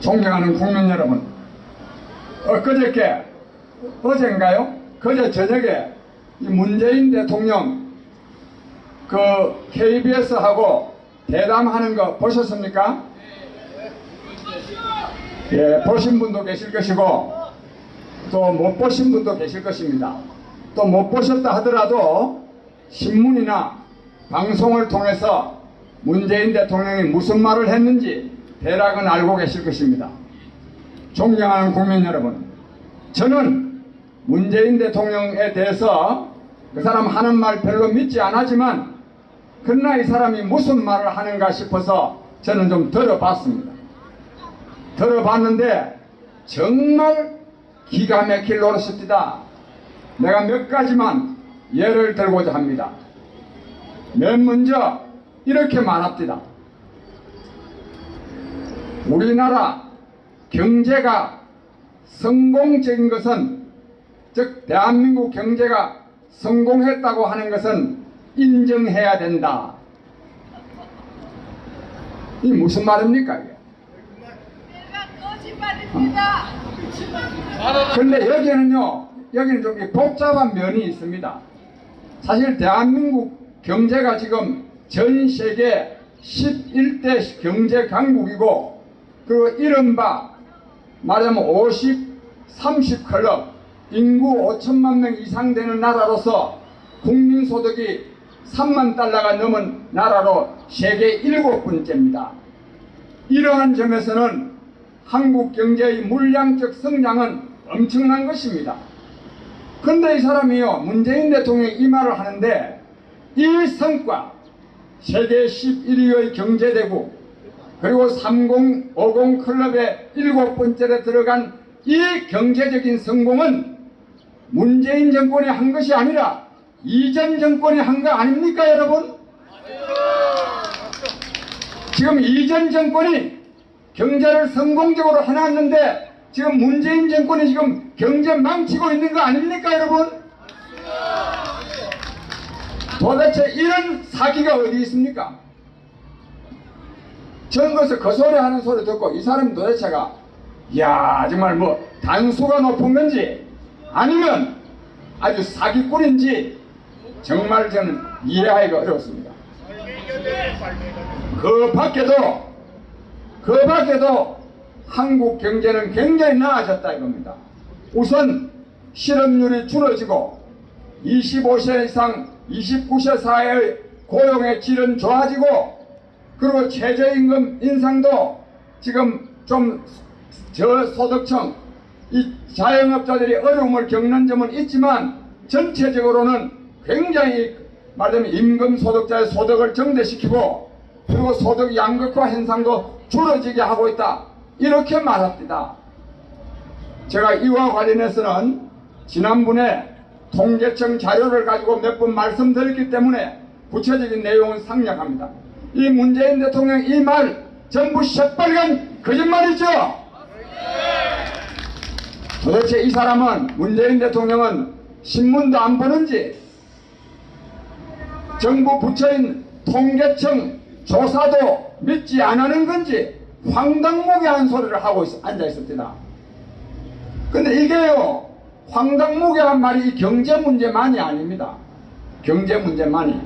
존경하는 국민 여러분, 엊그저께, 어젠가요? 그제 저녁에 이 문재인 대통령 그 KBS하고 대담하는 거 보셨습니까? 예, 보신 분도 계실 것이고 또 못 보신 분도 계실 것입니다. 또 못 보셨다 하더라도 신문이나 방송을 통해서 문재인 대통령이 무슨 말을 했는지 대략은 알고 계실 것입니다. 존경하는 국민 여러분, 저는 문재인 대통령에 대해서 그 사람 하는 말 별로 믿지 않았지만 그러나 이 사람이 무슨 말을 하는가 싶어서 저는 좀 들어봤습니다. 들어봤는데 정말 기가 막힐 노릇입니다. 내가 몇 가지만 예를 들고자 합니다. 맨 먼저 이렇게 말합니다. 우리나라 경제가 성공적인 것은 즉 대한민국 경제가 성공했다고 하는 것은 인정해야 된다. 이 무슨 말입니까 이게? 거짓말입니다. 근데 여기는요, 여기는 좀 복잡한 면이 있습니다. 사실 대한민국 경제가 지금 전 세계 11대 경제 강국이고, 그리고 이른바 말하자면 50, 30 클럽, 인구 5천만 명 이상 되는 나라로서 국민소득이 3만 달러가 넘은 나라로 세계 일곱 번째입니다. 이러한 점에서는 한국 경제의 물량적 성장은 엄청난 것입니다. 근데 이 사람이요, 문재인 대통령이 이 말을 하는데, 이 성과, 세계 11위의 경제대국, 그리고 3050 클럽의 일곱 번째로 들어간 이 경제적인 성공은 문재인 정권이 한 것이 아니라 이전 정권이 한 거 아닙니까, 여러분? 지금 이전 정권이 경제를 성공적으로 해놨는데 지금 문재인 정권이 지금 경제 망치고 있는 거 아닙니까 여러분? 도대체 이런 사기가 어디 있습니까? 저는 그래서 그 소리 하는 소리 듣고 이 사람 도대체가 야 정말 뭐 단수가 높은 건지 아니면 아주 사기꾼인지 정말 저는 이해하기가 어렵습니다. 그 밖에도 그 밖에도 한국 경제는 굉장히 나아졌다 이겁니다. 우선 실업률이 줄어지고 25세 이상 29세 사회의 고용의 질은 좋아지고 그리고 최저임금 인상도 지금 좀 저소득층 이 자영업자들이 어려움을 겪는 점은 있지만 전체적으로는 굉장히 말하자면 임금 소득자의 소득을 증대시키고 그리고 소득 양극화 현상도 줄어지게 하고 있다. 이렇게 말합니다. 제가 이와 관련해서는 지난번에 통계청 자료를 가지고 몇 번 말씀드렸기 때문에 구체적인 내용은 상략합니다. 이 문재인 대통령 이 말 전부 새빨간 거짓말이죠? 도대체 이 사람은 문재인 대통령은 신문도 안 보는지 정부 부처인 통계청 조사도 믿지 않는 건지 황당무계한 소리를 하고 있, 앉아 있었습니다. 근데 이게요 황당무계한 말이 이 경제 문제만이 아닙니다. 경제 문제만이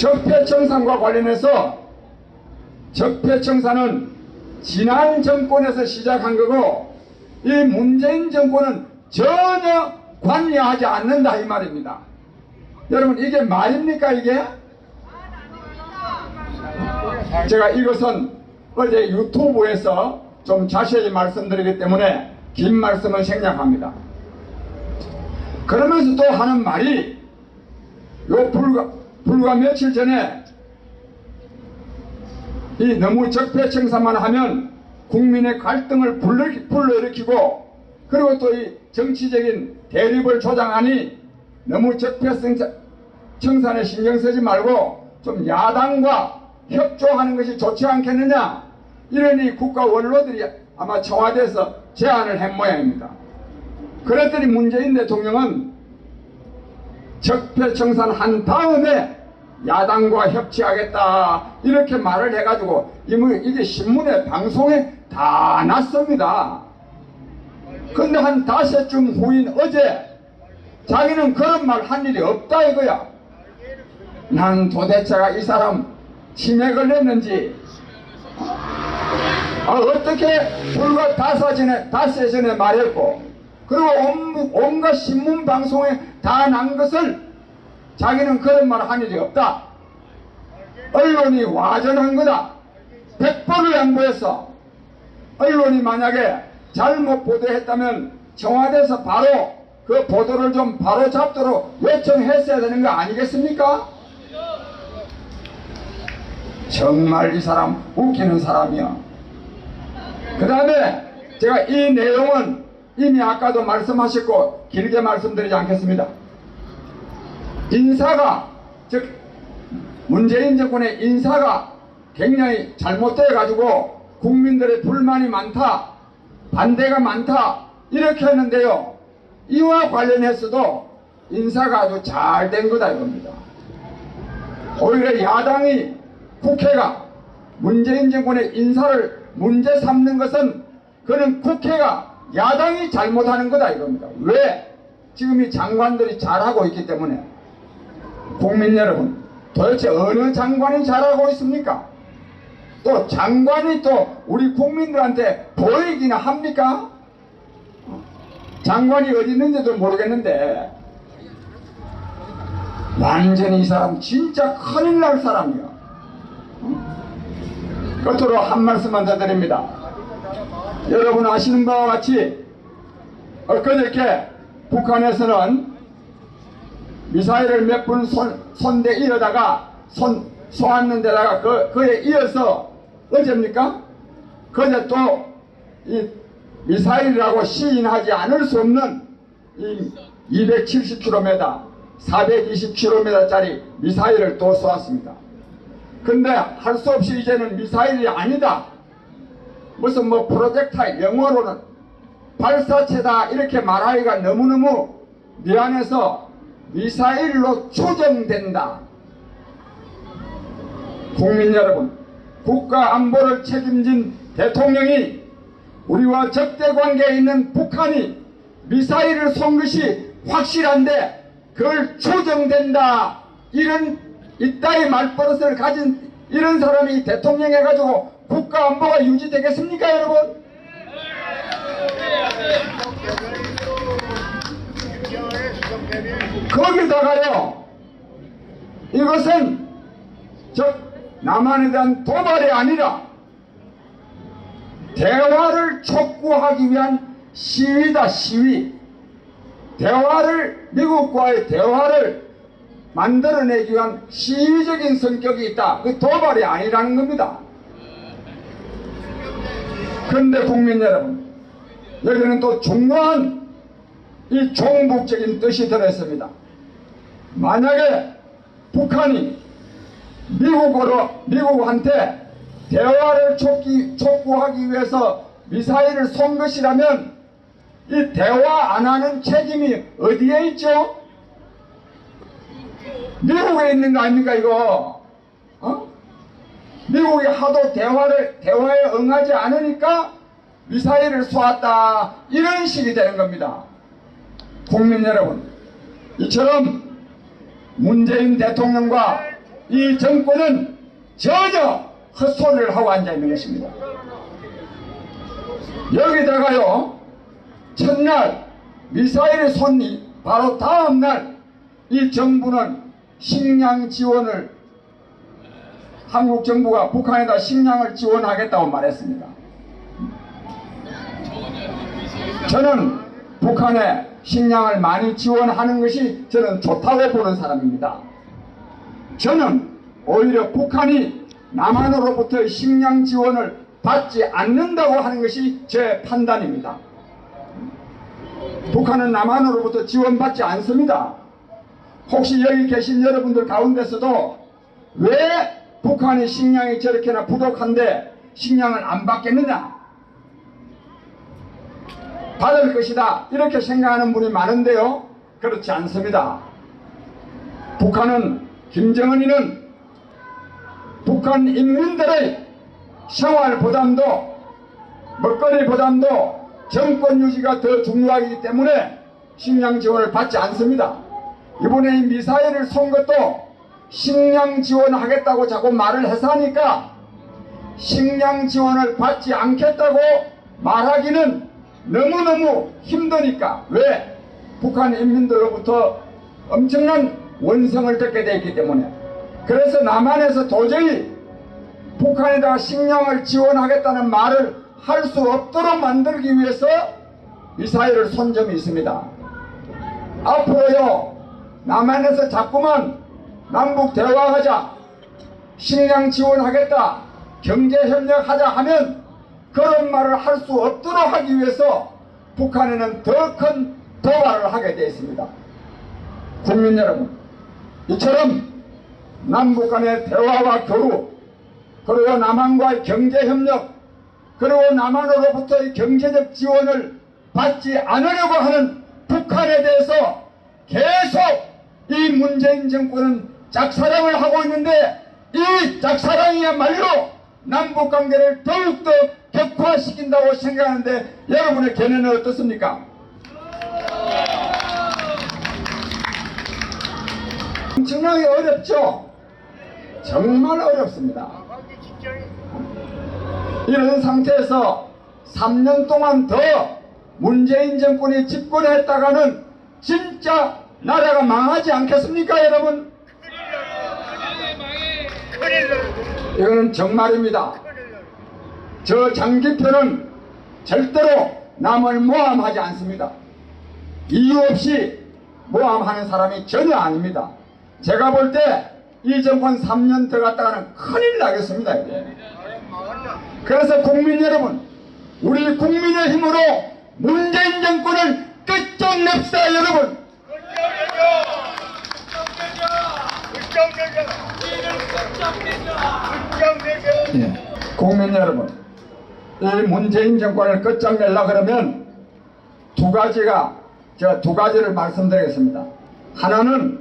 적폐청산과 관련해서 적폐청산은 지난 정권에서 시작한 거고 이 문재인 정권은 전혀 관여하지 않는다 이 말입니다. 여러분 이게 말입니까 이게? 제가 이것은 어제 유튜브에서 좀 자세히 말씀드리기 때문에 긴 말씀을 생략합니다. 그러면서 또 하는 말이 요 불과, 불과 며칠 전에 이 너무 적폐 청산만 하면 국민의 갈등을 불러- 불러일으키고 그리고 또 이 정치적인 대립을 조장하니 너무 적폐 청산에 신경 쓰지 말고 좀 야당과 협조하는 것이 좋지 않겠느냐 이러니 국가 원로들이 아마 청와대에서 제안을 한 모양입니다. 그랬더니 문재인 대통령은 적폐청산한 다음에 야당과 협치하겠다 이렇게 말을 해가지고 이게 신문에 방송에 다다 났습니다. 근데 한 다섯쯤 후인 어제 자기는 그런 말 한 일이 없다 이거야. 난 도대체가 이 사람 치매 걸렸는지 아, 어떻게 불과 다섯 전에 다섯 전에 말했고 그리고 온, 온갖 신문 방송에 다 난 것을 자기는 그런 말 한 일이 없다. 언론이 와전한 거다. 100번을 양보했어. 언론이 만약에 잘못 보도했다면 청와대에서 바로 그 보도를 좀 바로 잡도록 요청했어야 되는 거 아니겠습니까? 정말 이 사람 웃기는 사람이야. 그 다음에 제가 이 내용은 이미 아까도 말씀하셨고 길게 말씀드리지 않겠습니다. 인사가 즉 문재인 정권의 인사가 굉장히 잘못돼 가지고 국민들의 불만이 많다 반대가 많다 이렇게 했는데요 이와 관련해서도 인사가 아주 잘 된 거다 이겁니다 오히려 야당이 국회가 문재인 정권의 인사를 문제 삼는 것은 그는 국회가 야당이 잘못하는 거다 이겁니다 왜 지금 이 장관들이 잘하고 있기 때문에 국민 여러분, 도대체 어느 장관이 잘하고 있습니까? 또 장관이 또 우리 국민들한테 보이기나 합니까? 장관이 어디 있는지도 모르겠는데 완전히 이 사람 진짜 큰일 날 사람이야. 끝으로 한 말씀만 더 드립니다. 여러분 아시는 바와 같이 엊그저께 북한에서는 미사일을 몇 분 손대 이러다가 손 쏘았는 데다가 그, 그에 이어서 어제입니까? 그제 또 이 미사일이라고 시인하지 않을 수 없는 이 270km, 420km짜리 미사일을 또 쏘았습니다. 근데 할 수 없이 이제는 미사일이 아니다. 무슨 뭐 프로젝타일, 영어로는 발사체다 이렇게 말하기가 너무너무 미안해서 미사일로 추정된다. 국민 여러분, 국가 안보를 책임진 대통령이 우리와 적대 관계에 있는 북한이 미사일을 쏜 것이 확실한데 그걸 추정된다. 이런 이따위 말버릇을 가진 이런 사람이 대통령 해가지고 국가 안보가 유지되겠습니까, 여러분? 거기다가요, 이것은 즉 남한에 대한 도발이 아니라 대화를 촉구하기 위한 시위다 시위. 대화를 미국과의 대화를 만들어내기 위한 시위적인 성격이 있다. 그 도발이 아니라는 겁니다. 근데 국민 여러분, 여기는 또 중요한 이 종북적인 뜻이 들어있습니다. 만약에 북한이 미국으로 미국한테 대화를 촉기, 촉구하기 위해서 미사일을 쏜 것이라면 이 대화 안 하는 책임이 어디에 있죠? 미국에 있는 거 아닙니까 이거? 어? 미국이 하도 대화를 대화에 응하지 않으니까 미사일을 쏘았다 이런 식이 되는 겁니다. 국민 여러분, 이처럼 문재인 대통령과 이 정권은 전혀 헛소리를 하고 앉아 있는 것입니다. 여기다가요, 첫날 미사일의 손이 바로 다음날 이 정부는 식량 지원을 한국 정부가 북한에다 식량을 지원하겠다고 말했습니다. 저는 북한에 식량을 많이 지원하는 것이 저는 좋다고 보는 사람입니다. 저는 오히려 북한이 남한으로부터 식량 지원을 받지 않는다고 하는 것이 제 판단입니다. 북한은 남한으로부터 지원받지 않습니다. 혹시 여기 계신 여러분들 가운데서도 왜 북한의 식량이 저렇게나 부족한데 식량을 안 받겠느냐? 받을 것이다. 이렇게 생각하는 분이 많은데요. 그렇지 않습니다. 북한은 김정은이는 북한 인민들의 생활 부담도 먹거리 보담도 정권 유지가 더 중요하기 때문에 식량 지원을 받지 않습니다. 이번에 이 미사일을 쏜 것도 식량 지원하겠다고 자꾸 말을 해서 하니까 식량 지원을 받지 않겠다고 말하기는 너무너무 힘드니까 왜? 북한 인민들로부터 엄청난 원성을 듣게 되어 있기 때문에 그래서 남한에서 도저히 북한에다가 식량을 지원하겠다는 말을 할 수 없도록 만들기 위해서 미사일을 쏜 점이 있습니다. 앞으로요 남한에서 자꾸만 남북 대화하자 식량 지원하겠다 경제협력하자 하면 그런 말을 할 수 없도록 하기 위해서 북한에는 더 큰 도발을 하게 되어 있습니다. 국민 여러분 이처럼 남북 간의 대화와 교류 그리고 남한과의 경제협력 그리고 남한으로부터의 경제적 지원을 받지 않으려고 하는 북한에 대해서 계속 이 문재인 정권은 짝사랑을 하고 있는데 이 짝사랑이야말로 남북 관계를 더욱더 격화시킨다고 생각하는데 여러분의 견해는 어떻습니까? 엄청나게 어렵죠? 정말 어렵습니다. 이런 상태에서 3년 동안 더 문재인 정권이 집권했다가는 진짜 나라가 망하지 않겠습니까 여러분? 이거는 정말입니다. 저 장기표는 절대로 남을 모함하지 않습니다. 이유 없이 모함하는 사람이 전혀 아닙니다. 제가 볼 때 이 정권 3년 더 갔다가는 큰일 나겠습니다. 그래서 국민 여러분, 우리 국민의 힘으로 문재인 정권을 끝장냅시다, 여러분. 예. 국민 여러분, 이 문재인 정권을 끝장내려 그러면 두 가지가 제가 두 가지를 말씀드리겠습니다. 하나는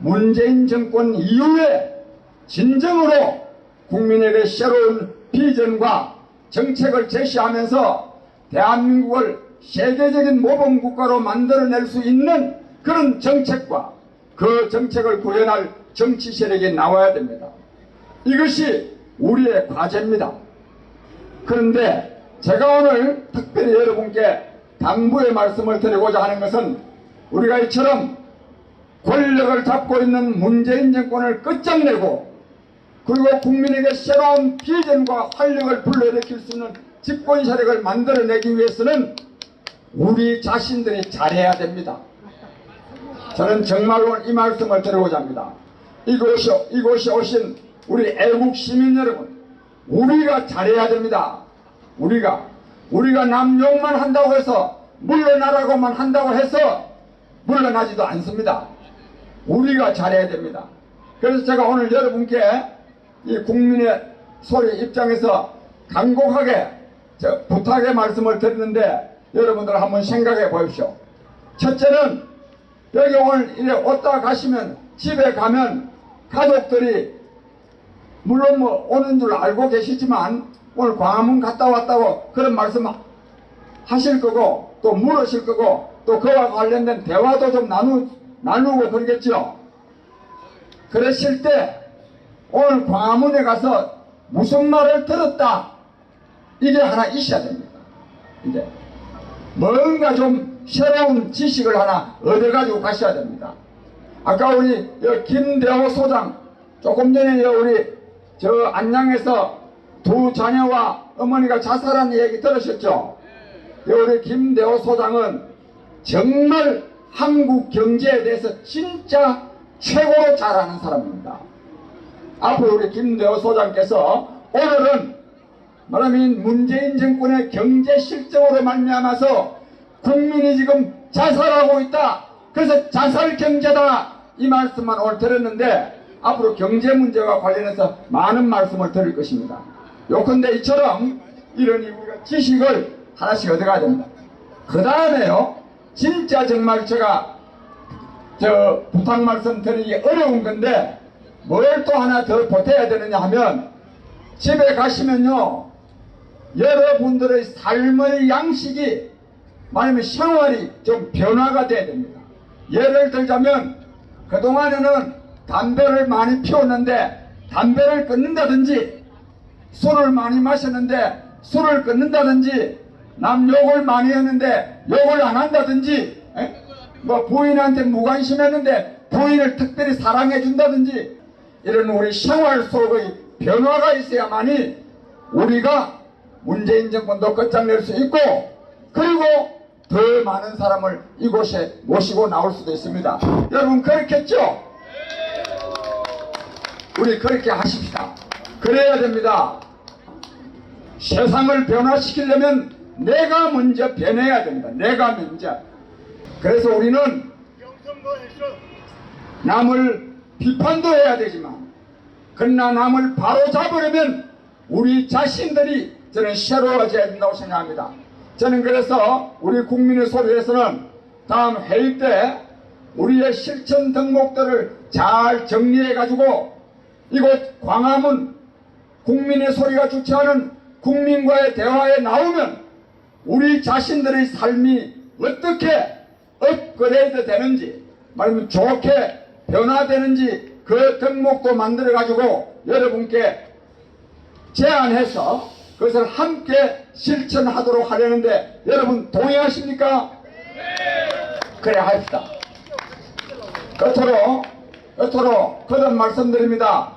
문재인 정권 이후에 진정으로 국민에게 새로운 비전과 정책을 제시하면서 대한민국을 세계적인 모범 국가로 만들어낼 수 있는 그런 정책과 그 정책을 구현할 정치 세력이 나와야 됩니다. 이것이 우리의 과제입니다. 그런데 제가 오늘 특별히 여러분께 당부의 말씀을 드리고자 하는 것은 우리가 이처럼 권력을 잡고 있는 문재인 정권을 끝장내고 그리고 국민에게 새로운 비전과 활력을 불러일으킬 수 있는 집권 세력을 만들어내기 위해서는 우리 자신들이 잘해야 됩니다. 저는 정말로 이 말씀을 드리고자 합니다. 이곳이, 이곳에 오신 우리 애국 시민 여러분, 우리가 잘해야 됩니다. 우리가, 우리가 남 욕만 한다고 해서, 물러나라고만 한다고 해서, 물러나지도 않습니다. 우리가 잘해야 됩니다. 그래서 제가 오늘 여러분께 이 국민의 소리 입장에서 간곡하게 저 부탁의 말씀을 드리는데 여러분들 한번 생각해 보십시오. 첫째는 오늘 이래 왔다 가시면 집에 가면 가족들이 물론 뭐 오는 줄 알고 계시지만 오늘 광화문 갔다 왔다고 그런 말씀 하실 거고 또 물으실 거고 또 그와 관련된 대화도 좀 나누, 나누고 그러겠죠. 그러실 때 오늘 광화문에 가서 무슨 말을 들었다 이게 하나 있어야 됩니다. 이제 뭔가 좀 새로운 지식을 하나 얻어가지고 가셔야 됩니다. 아까 우리 여 김대호 소장 조금 전에 여 우리 저 안양에서 두 자녀와 어머니가 자살한 얘기 들으셨죠? 여 우리 김대호 소장은 정말 한국 경제에 대해서 진짜 최고로 잘 아는 사람입니다. 앞으로 우리 김대호 소장께서 오늘은 말하면 문재인 정권의 경제 실정으로 말미암아서 국민이 지금 자살하고 있다. 그래서 자살 경제다 이 말씀만 오늘 드렸는데 앞으로 경제 문제와 관련해서 많은 말씀을 드릴 것입니다. 요컨대 이처럼 이런 우리가 지식을 하나씩 얻어가야 됩니다. 그 다음에요 진짜 정말 제가 저 부탁 말씀 드리기 어려운 건데 뭘 또 하나 더 보태야 되느냐 하면 집에 가시면요 여러분들의 삶의 양식이 말하면 생활이 좀 변화가 돼야 됩니다. 예를 들자면 그동안에는 담배를 많이 피웠는데 담배를 끊는다든지 술을 많이 마셨는데 술을 끊는다든지 남 욕을 많이 했는데 욕을 안 한다든지 에? 뭐 부인한테 무관심했는데 부인을 특별히 사랑해 준다든지 이런 우리 생활 속의 변화가 있어야만이 우리가 문재인 정권도 끝장낼 수 있고 그리고 더 많은 사람을 이곳에 모시고 나올 수도 있습니다. 여러분 그렇겠죠? 우리 그렇게 하십시다. 그래야 됩니다. 세상을 변화시키려면 내가 먼저 변해야 됩니다. 내가 먼저. 그래서 우리는 남을 비판도 해야 되지만 그러나 남을 바로 잡으려면 우리 자신들이 저는 새로워져야 된다고 생각합니다. 저는 그래서 우리 국민의 소리에서는 다음 회의 때 우리의 실천 덕목들을 잘 정리해 가지고 이곳 광화문 국민의 소리가 주최하는 국민과의 대화에 나오면 우리 자신들의 삶이 어떻게 업그레이드 되는지 말하면 좋게 변화되는지 그 덕목도 만들어 가지고 여러분께 제안해서 그것을 함께 실천하도록 하려는데 여러분 동의하십니까? 그래 합시다. 끝으로 끝으로 그런 말씀드립니다.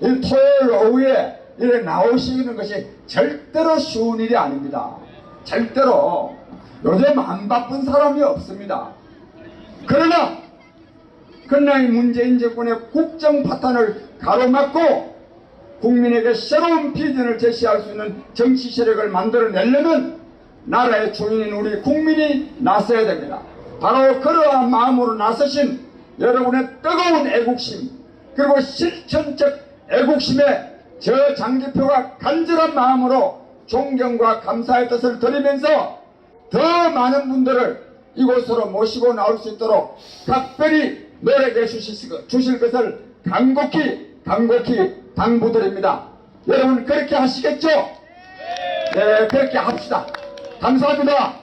이 토요일 오후에 이래 나오시는 것이 절대로 쉬운 일이 아닙니다. 절대로 요즘 안 바쁜 사람이 없습니다. 그러나 그러나 이 문재인 정권의 국정 파탄을 가로막고 국민에게 새로운 비전을 제시할 수 있는 정치 세력을 만들어내려면 나라의 주인인 우리 국민이 나서야 됩니다. 바로 그러한 마음으로 나서신 여러분의 뜨거운 애국심 그리고 실천적 애국심에 저 장기표가 간절한 마음으로 존경과 감사의 뜻을 드리면서 더 많은 분들을 이곳으로 모시고 나올 수 있도록 각별히 노력해 주실, 것을 간곡히 간곡히 당부드립니다. 여러분 그렇게 하시겠죠? 네, 그렇게 합시다. 감사합니다.